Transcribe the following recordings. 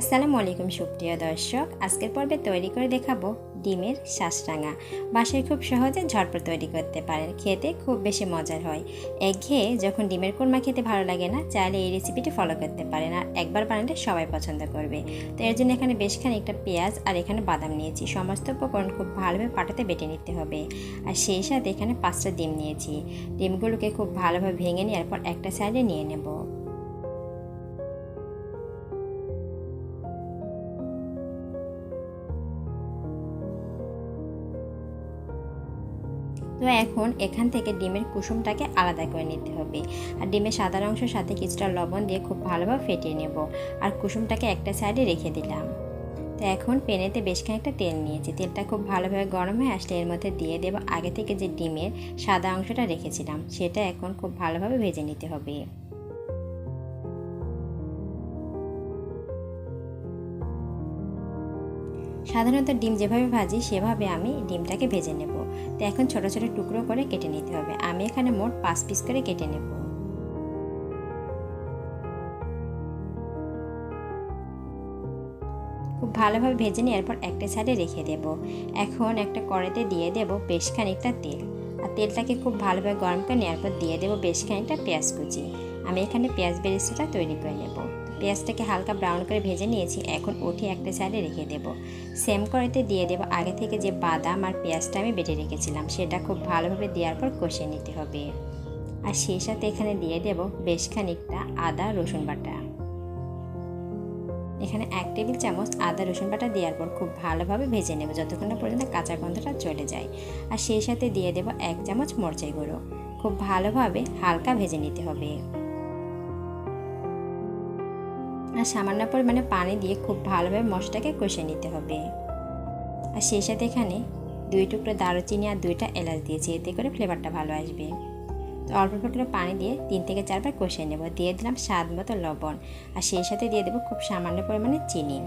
আসসালামু আলাইকুম, সুপ্রিয় দর্শক। আজকের পর্বে তৈরি করে দেখাবো ডিমের শাঁসরাঙা। বাসায় খুব সহজে ঝটপট তৈরি করতে পারেন। খেতে খুব বেশি মজার হয়। একঘেয়ে যখন ডিমের কোরমা খেতে ভালো লাগে না, চাইলে এই রেসিপিটি ফলো করতে পারেন। আর একবার বানালে সবাই পছন্দ করবে। তো এর জন্য এখানে বেশ খানিকটা পেঁয়াজ আর এখানে বাদাম নিয়েছি। সমস্ত উপকরণ খুব ভালোভাবে পাটাতে বেটে নিতে হবে। আর সেই সাথে এখানে পাঁচটা ডিম নিয়েছি। ডিমগুলোকে খুব ভালোভাবে ভেঙে নেওয়ার পর একটা সাইডে নিয়ে নেব। তো এখন এখান থেকে ডিমের কুসুমটাকে আলাদা করে নিতে হবে। আর ডিমের সাদা অংশের সাথে কিছুটা লবণ দিয়ে খুব ভালোভাবে ফেটিয়ে নেব। আর কুসুমটাকে একটা সাইডে রেখে দিলাম। তো এখন পেনেতে বেশ খানিকটা তেল নিয়েছি। তেলটা খুব ভালোভাবে গরম হয়ে আসলে এর মধ্যে দিয়ে দেবো আগে থেকে যে ডিমের সাদা অংশটা রেখেছিলাম, সেটা এখন খুব ভালোভাবে ভেজে নিতে হবে। সাধারণত ডিম যেভাবে ভাজি, সেভাবে আমি ডিমটাকে ভেজে নেব। তো এখন ছোট ছোট টুকরো করে কেটে নিতে হবে। আমি এখানে মোট পাঁচ পিস করে কেটে নেব। খুব ভালোভাবে ভেজে নেওয়ার পর একটা সাইডে রেখে দেব। এখন একটা কড়াইতে দিয়ে দেব বেশ খানিকটা তেল। আর তেলটাকে খুব ভালোভাবে গরম করে নেওয়ার পর দিয়ে দেবো বেশ খানিকটা পেঁয়াজ কুচি। আমি এখানে পেঁয়াজ বেরেস্তাটা তৈরি করে নেব। পেঁয়াজটাকে হালকা ব্রাউন করে ভেজে নিয়েছি। এখন উঠে একটা সাইডে রেখে দেব। সেম কড়াইতে দিয়ে দেবো আগে থেকে যে বাদাম আর পেঁয়াজটা আমি বেটে রেখেছিলাম, সেটা খুব ভালোভাবে দেওয়ার পর কষিয়ে নিতে হবে। আর সেই সাথে এখানে দিয়ে দেব বেশ খানিকটা আদা, রসুন বাটা। এখানে এক টেবিল চামচ আদা, রসুন বাটা দেওয়ার পর খুব ভালোভাবে ভেজে নেব যতক্ষণ না পর্যন্ত কাঁচা গন্ধটা চলে যায়। আর সেই সাথে দিয়ে দেব এক চামচ মরচাই গুঁড়ো। খুব ভালোভাবে হালকা ভেজে নিতে হবে। আর সামান্য পরিমাণে পানি দিয়ে খুব ভালোভাবে মশলাটাকে কষে নিতে হবে। আর সেই সাথে এখানে দুই টুকরো দারুচিনি আর দুইটা এলাচ দিয়েছি, এতে করে ফ্লেভারটা ভালো আসবে। তো অল্প অল্প করে পানি দিয়ে তিন থেকে চারবার কষে নেব। দিয়ে দিলাম স্বাদ মতো লবণ আর সেই সাথে দিয়ে দেবো খুব সামান্য পরিমাণে চিনি।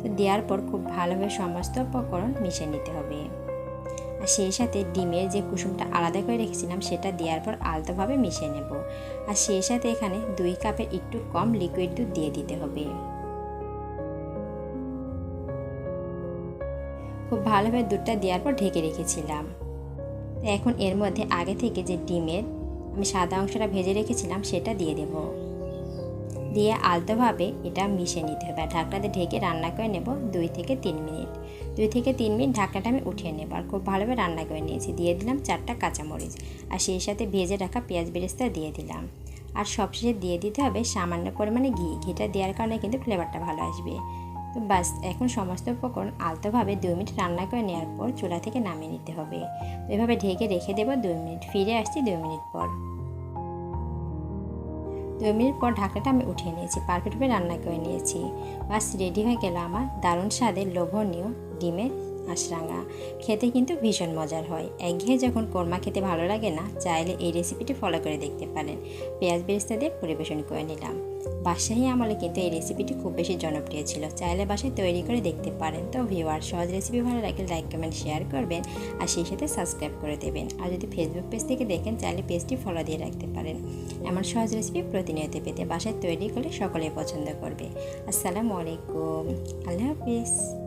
তো দেওয়ার পর খুব ভালোভাবে সমস্ত উপকরণ মিশিয়ে নিতে হবে। সেই সাথে ডিমের যে কুসুমটা আলাদা করে রেখেছিলাম, সেটা দেওয়ার পর আলতোভাবে মিশিয়ে নেব। আর সেই সাথে এখানে দুই কাপের একটু কম লিকুইড দুধ দিয়ে দিতে হবে। খুব ভালোভাবে দুধটা দেওয়ার পর ঢেকে রেখেছিলাম। এখন এর মধ্যে আগে থেকে যে ডিমের আমি সাদা অংশটা ভেজে রেখেছিলাম, সেটা দিয়ে দেব। দিয়ে আলতোভাবে এটা মিশিয়ে নিতে হবে। আর ঢাকনাতে ঢেকে রান্না করে নেব দুই থেকে তিন মিনিট। দুই থেকে তিন মিনিট ঢাকনাটা আমি উঠিয়ে নেব আর খুব ভালোভাবে রান্না করে নিয়েছি। দিয়ে দিলাম চারটা কাঁচামরিচ আর সেই সাথে ভেজে রাখা পেঁয়াজ বেরেস্তা দিয়ে দিলাম। আর সবশেষে দিয়ে দিতে হবে সামান্য পরিমাণে ঘি। ঘিটা দেওয়ার কারণে কিন্তু ফ্লেভারটা ভালো আসবে। তো বাস এখন সমস্ত উপকরণ আলতোভাবে দুই মিনিট রান্না করে নেওয়ার পর চুলা থেকে নামিয়ে নিতে হবে। এভাবে ঢেকে রেখে দেবো দুই মিনিট। ফিরে আসছি দুই মিনিট পর। দুই মিনিট পর ঢাকাটা আমি উঠিয়ে নিয়েছি পারফেক্টভাবে রান্না করে নিয়েছি। বাস রেডি হয়ে গেল আমার দারুণ স্বাদের লোভনীয় ডিমের আশরাঙা। খেতে কিন্তু ভীষণ মজার হয়। একঘেয়ে যখন কোরমা খেতে ভালো লাগে না, চাইলে এই রেসিপিটি ফলো করে দেখতে পারেন। পেঁয়াজ বেরেস্তা দিয়ে পরিবেশন করে নিলাম। বাসায় আমলে কিন্তু এই রেসিপিটি খুব বেশি জনপ্রিয় ছিল। চাইলে বাসায় তৈরি করে দেখতে পারেন। তো ভিউয়ার সহজ রেসিপি ভালো লাগলে লাইক কমেন্ট শেয়ার করবেন আর সেই সাথে সাবস্ক্রাইব করে দেবেন। আর যদি ফেসবুক পেজ থেকে দেখেন, চাইলে পেজটি ফলো দিয়ে রাখতে পারেন। এমন সহজ রেসিপি প্রতিনিয়ত পেতে বাসায় তৈরি করলে সকলেই পছন্দ করবে। আসসালামু আলাইকুম। আল্লাহ হাফিজ।